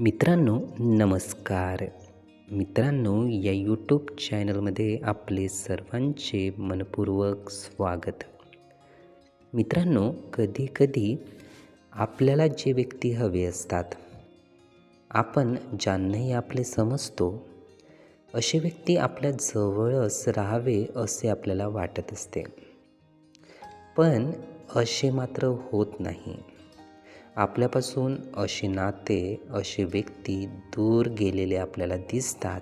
मित्रांनो नमस्कार. मित्रांनो या यूट्यूब चॅनलमध्ये आपले सर्वांचे मनपूर्वक स्वागत. मित्रांनो कधीकधी आपल्याला जे व्यक्ती हवे असतात आपण ज्यांनाही आपले समजतो असे व्यक्ती आपल्या जवळच राहावे असे आपल्याला वाटत असते. पण असे मात्र होत नाही. आपल्यापासून अशी नाते असे व्यक्ती दूर गेलेले आपल्याला दिसतात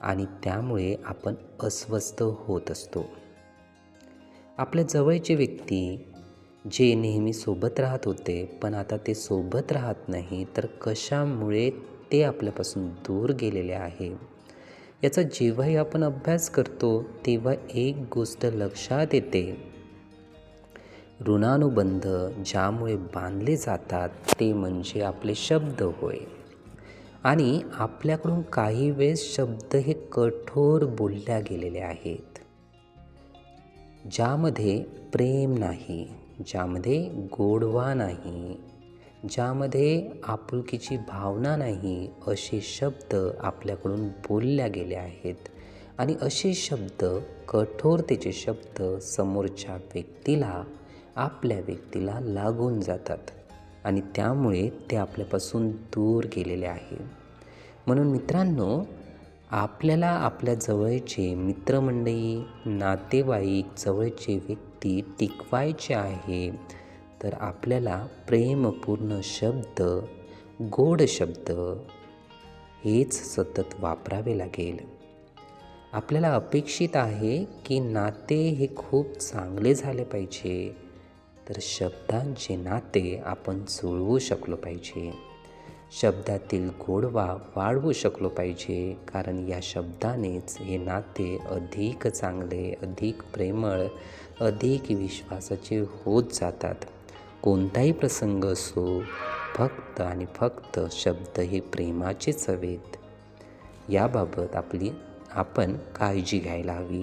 आणि त्यामुळे आपण अस्वस्थ होत असतो. आपल्या जवळचे व्यक्ती जे नेहमी सोबत राहत होते पण आता ते सोबत राहत नाही तर कशामुळे ते आपल्यापासून दूर गेलेले आहे? याचा जेव्हाही आपण अभ्यास करतो तेव्हा एक गोष्ट लक्षात येते. ऋणानुबंध ज्यामुळे बांधले जातात ते म्हणजे आपले शब्द होय. आणि आपल्याकडून काही वेळेस शब्द हे कठोर बोलल्या गेलेले आहेत. ज्यामध्ये प्रेम नाही ज्यामध्ये गोडवा नाही ज्यामध्ये आपुलकीची भावना नाही असे शब्द आपल्याकडून बोलल्या गेले आहेत. आणि असे शब्द कठोरतेचे शब्द समोरच्या व्यक्तीला आपल्या व्यक्तीला लागून जातात आणि त्यामुळे ते आपल्यापासून दूर गेलेले आहे. म्हणून मित्रांनो आपल्याला आपल्या जवळचे मित्रमंडळी नातेवाईक जवळचे व्यक्ती टिकवायचे आहे तर आपल्याला प्रेमपूर्ण शब्द गोड शब्द हेच सतत वापरावे लागेल. आपल्याला अपेक्षित आहे की नाते हे खूप चांगले झाले पाहिजे. तर शब्दांचे नाते आपण जुळवू शकलो पाहिजे. शब्दातील गोडवा वाढवू शकलो पाहिजे कारण या शब्दानेच हे नाते अधिक चांगले अधिक प्रेमळ अधिक विश्वासाचे होत जातात. कोणताही प्रसंग असो फक्त आणि फक्त शब्द हे प्रेमाचेच हवेत. याबाबत आपली आपण काळजी घ्यायला हवी.